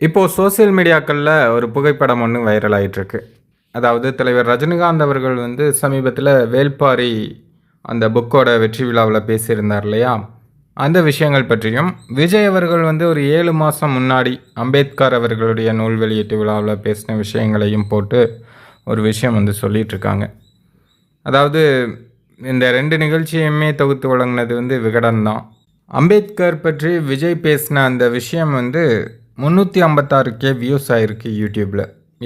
இப்போது சோஷியல் மீடியாக்களில் ஒரு புகைப்படம் ஒன்று வைரல் ஆயிட்டிருக்கு. அதாவது தலைவர் ரஜினிகாந்த் அவர்கள் வந்து சமீபத்தில் வேல்பாரி அந்த புக்கோட வெற்றி விழாவில் பேசியிருந்தார் இல்லையா? அந்த விஷயங்கள் பற்றியும் விஜய் அவர்கள் வந்து ஒரு ஏழு மாதம் முன்னாடி அம்பேத்கர் அவர்களுடைய நூல் வெளியீட்டு விழாவில் பேசின விஷயங்களையும் போட்டு ஒரு விஷயம் வந்து சொல்லிகிட்ருக்காங்க அதாவது இந்த ரெண்டு நிகழ்ச்சியுமே தொகுத்து வழங்கினது வந்து விகடன் தான் அம்பேத்கர் பற்றி விஜய் பேசின அந்த விஷயம் வந்து முந்நூற்றி ஐம்பத்தாறு கே வியூஸ் ஆகிருக்கு யூடியூப்பில்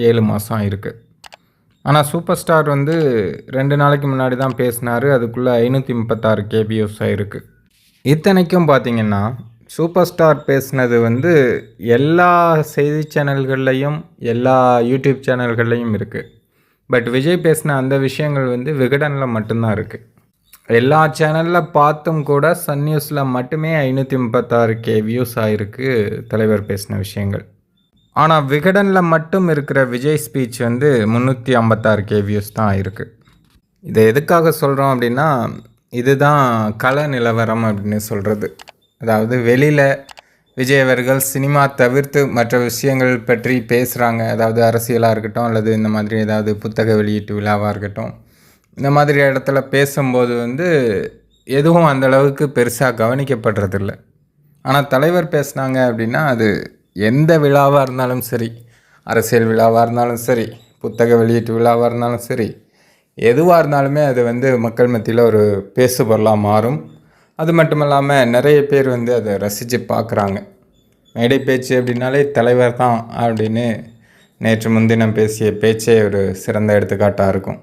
ஏழு மாதம் ஆயிருக்கு. ஆனால் சூப்பர் ஸ்டார் வந்து ரெண்டு நாளைக்கு முன்னாடி தான் பேசினார். அதுக்குள்ளே ஐநூற்றி முப்பத்தாறு கே வியூஸ் ஆகிருக்கு இத்தனைக்கும் பார்த்தீங்கன்னா சூப்பர் ஸ்டார் பேசினது வந்து எல்லா செய்தி சேனல்கள்லையும் எல்லா யூடியூப் சேனல்கள்லையும் இருக்குது பட் விஜய் பேசின அந்த விஷயங்கள் வந்து விகடனில் மட்டும்தான் இருக்குது எல்லா சேனலில் பார்த்தும் கூட சன் நியூஸில் மட்டுமே ஐநூற்றி முப்பத்தாறு கே வியூஸ் ஆகிருக்கு தலைவர் பேசின விஷயங்கள். ஆனால் விகடனில் மட்டும் இருக்கிற விஜய் ஸ்பீச் வந்து முந்நூற்றி ஐம்பத்தாறு கே வியூஸ் தான் ஆயிருக்கு. இதை எதுக்காக சொல்கிறோம் அப்படின்னா இதுதான் கல நிலவரம் அப்படின்னு சொல்கிறது அதாவது வெளியில் விஜய் அவர்கள் சினிமா தவிர்த்து மற்ற விஷயங்கள் பற்றி பேசுகிறாங்க அதாவது அரசியலாக இருக்கட்டும் அல்லது இந்த மாதிரி ஏதாவது புத்தக வெளியீட்டு விழாவாக இருக்கட்டும். இந்த மாதிரி இடத்துல பேசும்போது வந்து எதுவும் அந்த அளவுக்கு பெருசாக கவனிக்கப்படுறதில்ல. ஆனால் தலைவர் பேசுனாங்க அப்படின்னா அது எந்த விழாவாக இருந்தாலும் சரி அரசியல் விழாவாக இருந்தாலும் சரி புத்தக வெளியீட்டு விழாவாக இருந்தாலும் சரி எதுவாக இருந்தாலுமே அது வந்து மக்கள் மத்தியில் ஒரு பேசு பொருளாக மாறும். அது மட்டும் இல்லாமல் நிறைய பேர் வந்து அதை ரசித்து பார்க்குறாங்க மேடை பேச்சு அப்படின்னாலே தலைவர் தான் அப்படின்னு நேற்று முன்தினம் பேசிய பேச்சே ஒரு சிறந்த எடுத்துக்காட்டாக இருக்கும்.